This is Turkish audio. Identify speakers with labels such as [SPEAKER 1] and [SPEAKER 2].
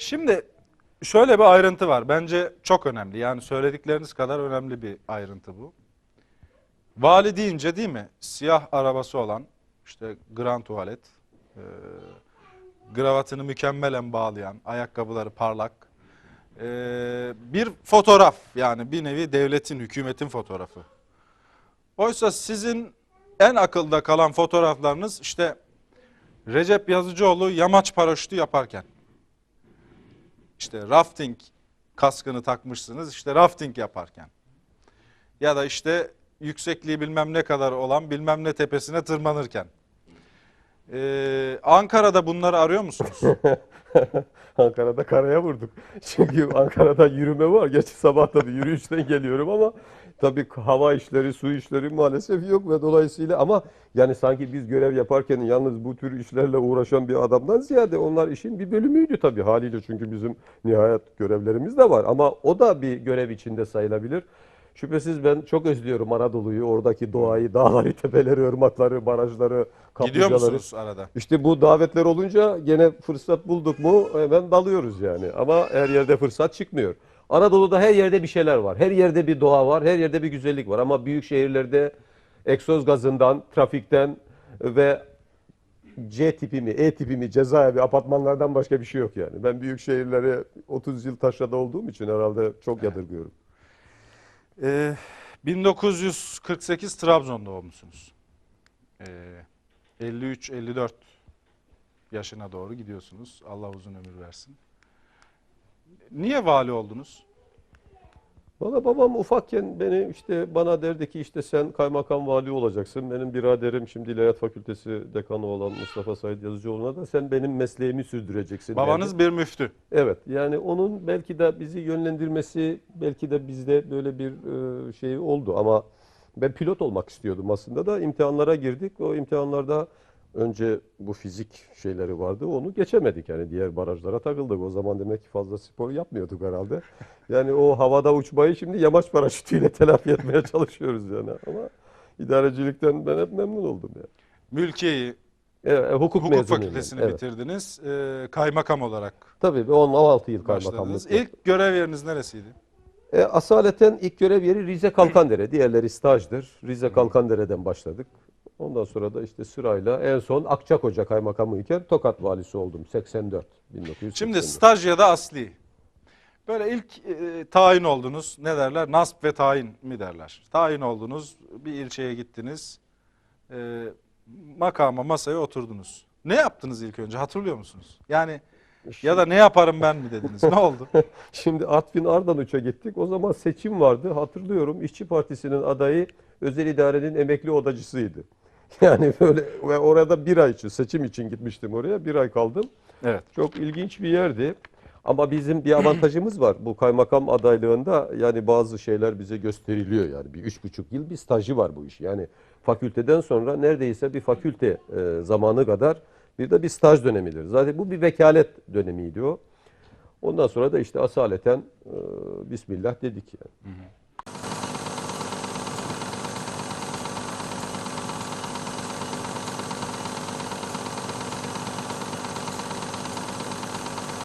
[SPEAKER 1] Şimdi şöyle bir ayrıntı var. Bence çok önemli. Yani söyledikleriniz kadar önemli bir ayrıntı bu. Vali deyince değil mi? Siyah arabası olan işte grand tuvalet, e, gravatını mükemmelen bağlayan, ayakkabıları parlak. e, bir fotoğraf yani bir nevi devletin, hükümetin fotoğrafı. Oysa sizin en akılda kalan fotoğraflarınız işte Recep Yazıcıoğlu yamaç paraşütü yaparken. İşte rafting kaskını takmışsınız işte rafting yaparken. Ya da işte yüksekliği bilmem ne kadar olan bilmem ne tepesine tırmanırken. Ee, Ankara'da bunları arıyor musunuz?
[SPEAKER 2] Ankara'da karaya vurduk. Çünkü Ankara'da yürüme var. Geçen sabah tabii yürüyüşten geliyorum ama tabii hava işleri, su işleri maalesef yok ve dolayısıyla ama yani sanki biz görev yaparken yalnız bu tür işlerle uğraşan bir adamdan ziyade onlar işin bir bölümüydü tabii haliyle çünkü bizim nihayet görevlerimiz de var ama o da bir görev içinde sayılabilir. Şüphesiz ben çok özlüyorum Anadolu'yu, oradaki doğayı, dağları, tepeleri, ırmakları, barajları,
[SPEAKER 1] Gidiyor
[SPEAKER 2] kaplıcaları.
[SPEAKER 1] musunuz arada?
[SPEAKER 2] İşte bu davetler olunca gene fırsat bulduk mu hemen dalıyoruz yani. Ama her yerde fırsat çıkmıyor. Anadolu'da her yerde bir şeyler var. Her yerde bir doğa var, her yerde bir güzellik var. Ama büyük şehirlerde egzoz gazından, trafikten ve C tipi mi, E tipi mi, cezaevi, apartmanlardan başka bir şey yok yani. Ben büyük şehirlere 30 yıl taşrada olduğum için herhalde çok yadırgıyorum.
[SPEAKER 1] Ee, 1948 Trabzon doğumlusunuz. Ee, 53-54 yaşına doğru gidiyorsunuz. Allah uzun ömür versin. Niye vali oldunuz?
[SPEAKER 2] Valla babam ufakken beni işte bana derdi ki işte sen kaymakam vali olacaksın. Benim biraderim şimdi İlahiyat Fakültesi dekanı olan Mustafa Said Yazıcıoğlu'na da sen benim mesleğimi sürdüreceksin. derdi.
[SPEAKER 1] Babanız bir müftü.
[SPEAKER 2] Evet yani onun belki de bizi yönlendirmesi belki de bizde böyle bir e, şey oldu ama ben pilot olmak istiyordum aslında da imtihanlara girdik. O imtihanlarda önce bu fizik şeyleri vardı onu geçemedik yani diğer barajlara takıldık. O zaman demek ki fazla spor yapmıyorduk herhalde. Yani o havada uçmayı şimdi yamaç paraşütüyle telafi etmeye çalışıyoruz yani ama idarecilikten ben hep memnun oldum yani.
[SPEAKER 1] Mülkiye'yi,
[SPEAKER 2] Evet, hukuk,
[SPEAKER 1] hukuk
[SPEAKER 2] mezunuyum
[SPEAKER 1] fakültesini.
[SPEAKER 2] Evet.
[SPEAKER 1] bitirdiniz. Ee, kaymakam olarak
[SPEAKER 2] Tabii 16 yıl kaymakamlık.
[SPEAKER 1] İlk görev yeriniz neresiydi?
[SPEAKER 2] E, asaleten ilk görev yeri Rize Kalkandere. Diğerleri stajdır. Rize Kalkandere'den başladık. Ondan sonra da işte sırayla en son Akçakoca kaymakamı iken Tokat valisi oldum. 84. 1984.
[SPEAKER 1] Şimdi staj ya da asli. Böyle ilk e, tayin oldunuz. Ne derler? Nasp ve tayin mi derler? Tayin oldunuz. Bir ilçeye gittiniz. E, makama masaya oturdunuz. Ne yaptınız ilk önce? Hatırlıyor musunuz? Yani ya da ne yaparım ben mi dediniz? Ne oldu?
[SPEAKER 2] Şimdi Artvin Ardanuç'a gittik. O zaman seçim vardı. Hatırlıyorum İşçi Partisi'nin adayı özel idarenin emekli odacısıydı. Yani böyle ve orada bir ay için seçim için gitmiştim oraya. Bir ay kaldım.
[SPEAKER 1] Evet.
[SPEAKER 2] Çok ilginç bir yerdi. Ama bizim bir avantajımız var. Bu kaymakam adaylığında yani bazı şeyler bize gösteriliyor yani. Bir üç buçuk yıl bir stajı var bu iş. Yani fakülteden sonra neredeyse bir fakülte e, zamanı kadar bir de bir staj dönemidir. Zaten bu bir vekalet dönemiydi o. Ondan sonra da işte asaleten e, Bismillah dedik yani.